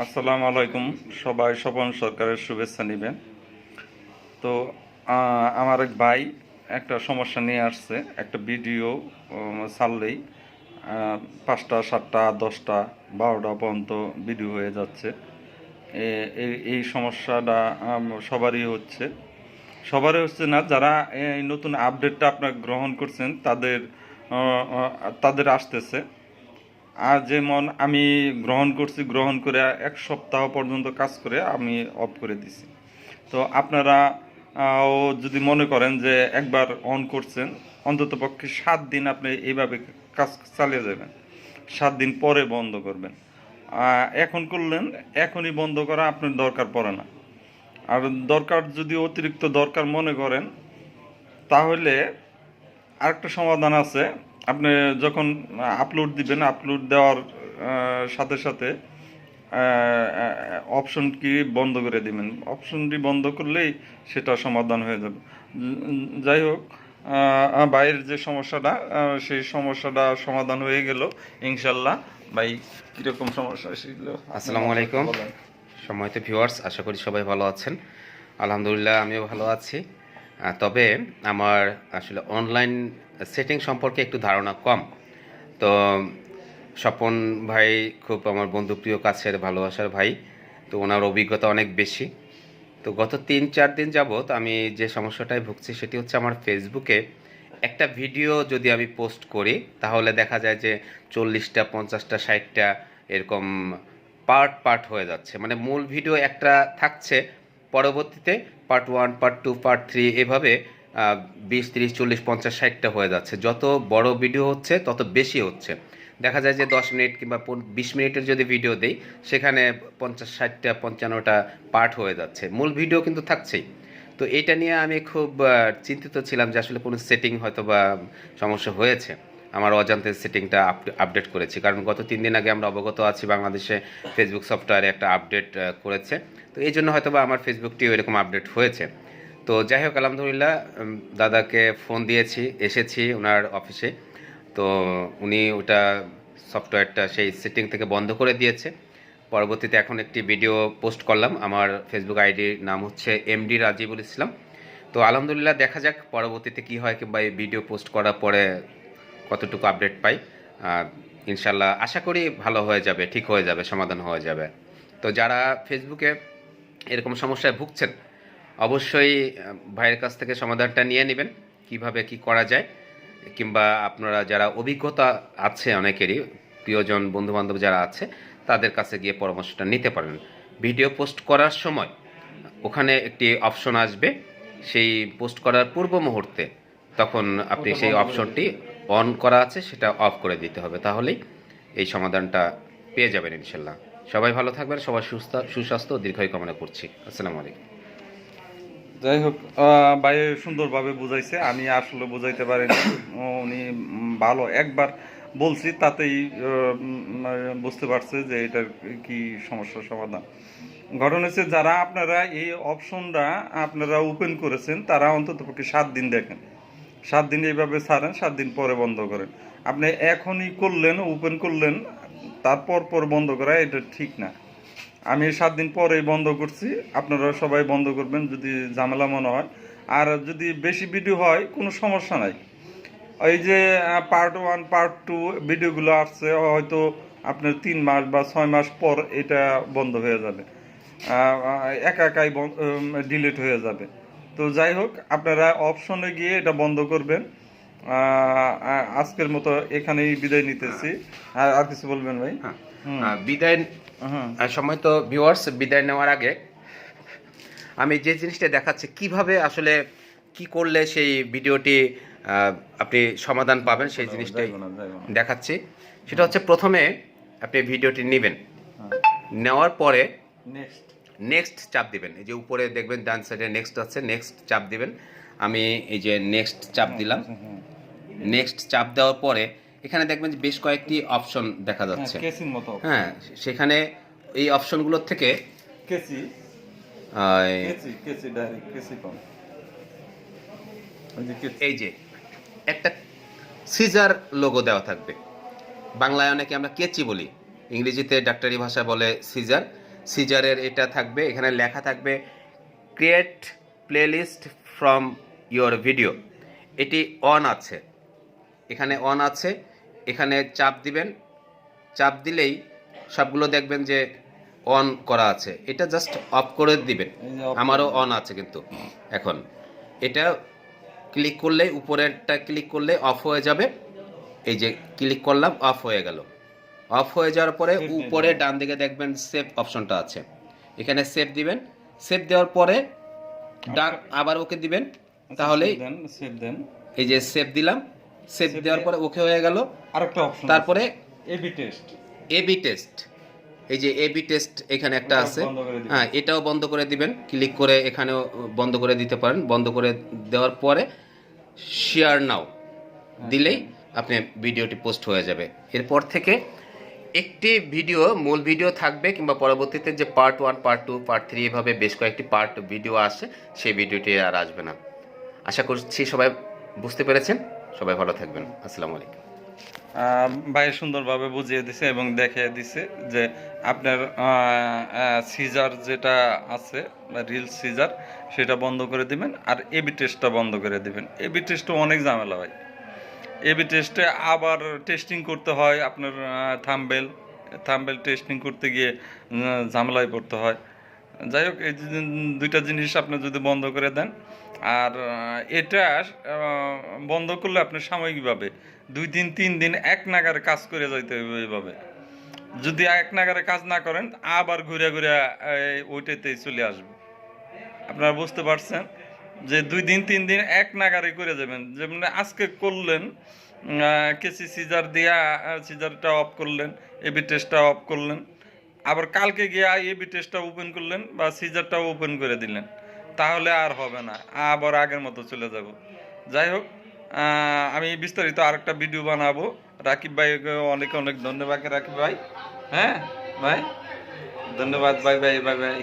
আসসালামু আলাইকুম। সবাই স্বপন সরকারের শুভেচ্ছা নেবেন। তো আমার এক ভাই একটা সমস্যা নিয়ে আসছে। একটা ভিডিও ছাড়লেই পাঁচটা, সাতটা, দশটা, বারোটা পর্যন্ত ভিডিও হয়ে যাচ্ছে। এই- সমস্যাটা সবারই হচ্ছে। সবারই হচ্ছে না, যারা এই নতুন আপডেটটা আপনার গ্রহণ করছেন, তাদের তাদের আসতেছে। আর যেমন আমি গ্রহণ করছি, গ্রহণ করে এক সপ্তাহ পর্যন্ত কাজ করে আমি অফ করে দিছি। তো আপনারা ও যদি মনে করেন যে একবার অন করছেন, অন্তত পক্ষে সাত দিন আপনি এইভাবে কাজ চালিয়ে যাবেন। সাত দিন পরে বন্ধ করবেন। এখন করলেন, এখনই বন্ধ করা আপনার দরকার পড়ে না। আর দরকার, যদি অতিরিক্ত দরকার মনে করেন, তাহলে আরেকটা সমাধান আছে। আপনি যখন আপলোড দিবেন আপলোড দেওয়ার সাথে সাথে অপশন কি বন্ধ করে দিবেন। অপশনটি বন্ধ করলেই সেটা সমাধান হয়ে যাবে। যাই হোক বাইরের যে সমস্যাটা সেই সমস্যাটা সমাধান হয়ে গেল। ইনশাল্লাহ, ভাই, কীরকম সমস্যা ছিল? আসসালামু আলাইকুম। সময়ত ভিউয়ার্স আশা করি সবাই ভালো আছেন। আলহামদুলিল্লাহ, আমিও ভালো আছি। তবে আমার আসলে অনলাইন সেটিং সম্পর্কে একটু ধারণা কম। তো স্বপন ভাই খুব আমার বন্ধুপ্রিয় কাছের, ভালোবাসার ভাই, তো ওনার অভিজ্ঞতা অনেক বেশি। তো গত তিন চার দিন যাবত আমি যে সমস্যাটায় ভুগছি সেটি হচ্ছে আমার ফেসবুকে একটা ভিডিও যদি আমি পোস্ট করি, তাহলে দেখা যায় যে চল্লিশটা, পঞ্চাশটা, ষাটটা এরকম পার্ট পার্ট হয়ে যাচ্ছে। মানে মূল ভিডিও একটা থাকছে পরবর্তীতে part one part two part three এভাবে বিশ, তিরিশ, চল্লিশ, পঞ্চাশ, ষাটটা হয়ে যাচ্ছে। যত বড় ভিডিও হচ্ছে, তত বেশি হচ্ছে। দেখা যায় যে দশ মিনিট কিংবা বিশ মিনিটের যদি ভিডিও দেই, সেখানে পঞ্চাশ, ষাটটা, পঞ্চান্নটা পার্ট হয়ে যাচ্ছে। মূল ভিডিও কিন্তু থাকছেই। তো এটা নিয়ে আমি খুব চিন্তিত ছিলাম যে আসলে কোনো সেটিং হয়তো বা সমস্যা হয়েছে। আমার অজান্তের সেটিংটা আপডেট করেছি। কারণ গত তিন দিন আগে আমরা অবগত আছি বাংলাদেশে ফেসবুক সফটওয়্যারে একটা আপডেট করেছে। তো এই জন্য হয়তো বা আমার ফেসবুকটিও এরকম আপডেট হয়েছে। তো যাই হোক, আলহামদুলিল্লাহ দাদাকে ফোন দিয়েছি, এসেছি ওনার অফিসে তো উনি ওটা সফটওয়্যারটা সেই সেটিং থেকে বন্ধ করে দিয়েছে। পরবর্তীতে এখন একটি ভিডিও পোস্ট করলাম। আমার ফেসবুক আইডির নাম হচ্ছে এমডি রাজিবুল ইসলাম। তো আলহামদুলিল্লাহ, দেখা যাক পরবর্তীতে কি হয় কিংবা এই ভিডিও পোস্ট করার পরে কতটুকু আপডেট পাই আর ইনশাল্লাহ আশা করি ভালো হয়ে যাবে ঠিক হয়ে যাবে সমাধান হয়ে যাবে। তো যারা ফেসবুকে এরকম সমস্যায় ভুগছেন অবশ্যই ভাইয়ের কাছ থেকে সমাধানটা নিয়ে নেবেন কীভাবে কি করা যায় কিংবা আপনারা যারা অভিজ্ঞতা আছে অনেকেরই প্রিয়জন বন্ধুবান্ধব যারা আছে তাদের কাছে গিয়ে পরামর্শটা নিতে পারেন। ভিডিও পোস্ট করার সময় ওখানে একটি অপশন আসবে সেই পোস্ট করার পূর্ব মুহূর্তে তখন আপনি সেই অপশনটি অন করা আছে, সেটা অফ করে দিতে হবে। তাহলেই এই সমাধানটা পেয়ে যাবেন ইনশাল্লাহ। সবাই ভালো থাকবেন সবাই সুস্থ, সুস্বাস্থ্য দীর্ঘায়ু কামনা করছি। আসসালামু আলাইকুম। যাই হোক ভাই সুন্দরভাবে বুঝাইছে, আমি আসলে বুঝাইতে পারিনি। উনি ভালো। একবার বলছি, তাতেই বুঝতে পারছে যে এটার কি সমস্যার সমাধান। ঘটনা হচ্ছে, যারা আপনারা এই অপশনটা আপনারা ওপেন করেছেন, তারা অন্তত পক্ষে সাত দিন দেখেন। সাত দিন এইভাবে ছাড়েন, সাত দিন পরে বন্ধ করেন। আপনি এখনই করলেন ওপেন করলেন তারপর পর বন্ধ করা, এটা ঠিক না। আমি সাত দিন পরেই বন্ধ করছি, আপনারা সবাই বন্ধ করবেন যদি ঝামেলা মনে হয়। আর যদি বেশি ভিডিও হয়, কোনো সমস্যা নাই। এই যে পার্ট ওয়ান পার্ট টু ভিডিওগুলো আসছে, হয়তো আপনার তিন মাস বা ছয় মাস পর এটা বন্ধ হয়ে যাবে। একা একাই ডিলিট হয়ে যাবে। তো যাই হোক আপনারা অপশনে গিয়ে এটা বন্ধ করবেন। আজকের মতো এখানেই বিদায় নিতেছি। আর আর কিছু বলবেন ভাই। আহ, বিদায় সময় তো ভিউয়ার্স বিদায় নেওয়ার আগে আমি যে জিনিসটা দেখাচ্ছি কীভাবে আসলে কি করলে সেই ভিডিওটি আপনি সমাধান পাবেন সেই জিনিসটাই। দেখাচ্ছি। সেটা হচ্ছে প্রথমে আপনি ভিডিওটি নেবেন। হ্যাঁ। নেওয়ার পরে নেক্সট নেক্সট চাপ দিবেন। এই যে উপরে দেখবেন ডান সাইডে নেক্সট আছে নেক্সট চাপ দিবেন। আমি এই যে নেক্সট চাপ দিলাম। নেক্সট চাপ দেওয়ার পরে এখানে দেখবেন যে বেশ কয়েকটি অপশন দেখা যাচ্ছে। কেসির মতো হ্যাঁ সেখানে এই অপশনগুলোর থেকে কেসি। আহ, কেসি কেসি ডাইরেক্ট কেসি কম। ওই যে কেসি। এই যে একটা সিজার লোগো দেওয়া থাকবে। বাংলায় অনেকে আমরা কেচি বলি। ইংরেজিতে ডাক্তারি ভাষা বলে সিজার সিজারের এটা থাকবে এখানে লেখা থাকবে create playlist from your video এটি অন আছে। এখানে অন আছে এখানে চাপ দিবেন। চাপ দিলেই সবগুলো দেখবেন যে অন করা আছে। এটা জাস্ট অফ করে দিবেন। আমারও অন আছে কিন্তু এখন। এটা ক্লিক করলে উপরেরটা ক্লিক করলে অফ হয়ে যাবে। এই যে ক্লিক করলাম অফ হয়ে গেল। অফ হয়ে যাওয়ার পরে উপরে ডান দিকে দেখবেন সেভ অপশনটা আছে। এখানে সেভ দিবেন। সেভ দেওয়ার পরে ডাক আবার ওকে দিবেন। তাহলেই দেন সেভ দেন। এই যে সেভ দিলাম। সেভ দেওয়ার পরে ওকে হয়ে গেল। আরেকটা অপশন তারপরে এবি টেস্ট এবি টেস্ট এই যে এবি টেস্ট এখানে একটা আছে। হ্যাঁ এটাও বন্ধ করে দিবেন। ক্লিক করে এখানেও বন্ধ করে দিতে পারেন। বন্ধ করে দেওয়ার পরে শেয়ার নাও দিলেই আপনি ভিডিওটি পোস্ট হয়ে যাবে। এরপর থেকে একটি ভিডিও, মূল ভিডিও থাকবে কিংবা পরবর্তীতে যে part one part two part three এভাবে বেশ কয়েকটি পার্ট ভিডিও আসে, সেই ভিডিওটি আর আসবে না। আশা করছি সবাই বুঝতে পেরেছেন। সবাই ভালো থাকবেন। আসসালামু আলাইকুম। ভাই সুন্দরভাবে বুঝিয়ে দিছে এবং দেখিয়ে দিছে যে আপনার সিজার যেটা আছে রিল সিজার সেটা বন্ধ করে দিবেন আর এবি টেস্টটা বন্ধ করে দিবেন। এবি টেস্টও অনেক ঝামেলা ভাই। এবি টেস্টে আবার টেস্টিং করতে হয় আপনার থাম্বেল থাম্বেল টেস্টিং করতে গিয়ে ঝামেলায় পড়তে হয়। যাই হোক, এই দুইটা জিনিস আপনি যদি বন্ধ করে দেন, আর এটা বন্ধ করলে আপনি সাময়িকভাবে দুই দিন, তিন দিন এক নাগারে কাজ করে যাইতে হবে এইভাবে। যদি এক নাগারে কাজ না করেন, আবার ঘুরে ঘুরে ওইটাতেই চলে আসবে। আপনারা বুঝতে পারছেন? যে দুই দিন, তিন দিন এক নাগারে করে যাবেন। যেমন আজকে করলেন কেসি সিজার দিয়া সিজারটা অফ করলেন এবি টেস্টটা অফ করলেন। আবার কালকে গিয়ে এবি টেস্টটা ওপেন করলেন বা সিজারটাও ওপেন করে দিলেন। তাহলে আর হবে না, আবার আগের মতো চলে যাব। যাই হোক আমি বিস্তারিত আরেকটা ভিডিও বানাবো। রাকিব ভাইকে অনেক অনেক ধন্যবাদ, রাকিব ভাই। হ্যাঁ ভাই? ধন্যবাদ বাই বাই বাই বাই